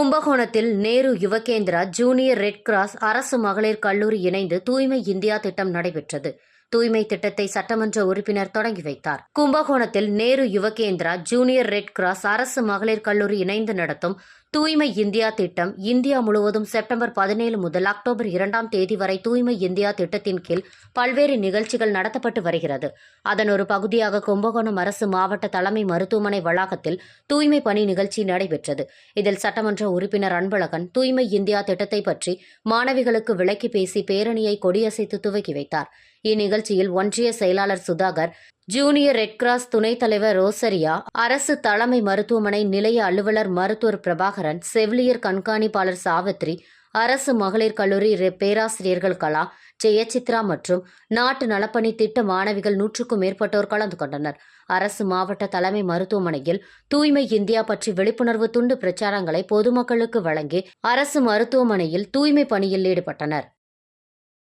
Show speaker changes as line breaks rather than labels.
கும்பகோணத்தில் Nehru Yuvakendra junior red cross அரசு மகளிர் கல்லூரி இணைந்து தூய்மை இந்தியா திட்டம் நடைபெற்றது. தூய்மை திட்டத்தை சட்டமன்ற உறுப்பினர் தொடங்கி வைத்தார். கும்பகோணத்தில் Nehru Yuvakendra junior red cross அரசு மகளிர் கல்லூரி இணைந்து நடத்தும் தூய்மை இந்தியா திட்டம் இந்தியா முழுவதும் செப்டம்பர் பதினேழு முதல் அக்டோபர் இரண்டாம் தேதி வரை தூய்மை இந்தியா திட்டத்தின் கீழ் பல்வேறு நிகழ்ச்சிகள் நடத்தப்பட்டு வருகிறது. அதன் ஒரு பகுதியாக கும்பகோணம் அரசு மாவட்ட தலைமை மருத்துவமனை வளாகத்தில் தூய்மை பணி நிகழ்ச்சி நடைபெற்றது. இதில் சட்டமன்ற உறுப்பினர் அன்பழகன் தூய்மை இந்தியா திட்டத்தை பற்றி மாணவிகளுக்கு விளக்கி பேசி பேரணியை கொடியசைத்து துவக்கி வைத்தார். நிகழ்ச்சியில் ஒன்றிய செயலாளர் சுதாகர் ஜூனியர் ரெட் கிராஸ் துணைத் தலைவர் ரோசரியா அரசு தலைமை மருத்துவமனை நிலைய அலுவலர் மருத்துவர் பிரபாகரன் செவிலியர் கண்காணிப்பாளர் சாவித்ரி அரசு மகளிர் கல்லூரி பேராசிரியர்கள் கலா ஜெயசித்ரா மற்றும் நாட்டு நலப்பணி திட்ட மாணவிகள் நூற்றுக்கும் மேற்பட்டோர் கலந்து கொண்டனர். அரசு மாவட்ட தலைமை மருத்துவமனையில் தூய்மை இந்தியா பற்றி விழிப்புணர்வு துண்டு பிரச்சாரங்களை பொதுமக்களுக்கு வழங்கி அரசு மருத்துவமனையில் தூய்மை பணியில் ஈடுபட்டனர்.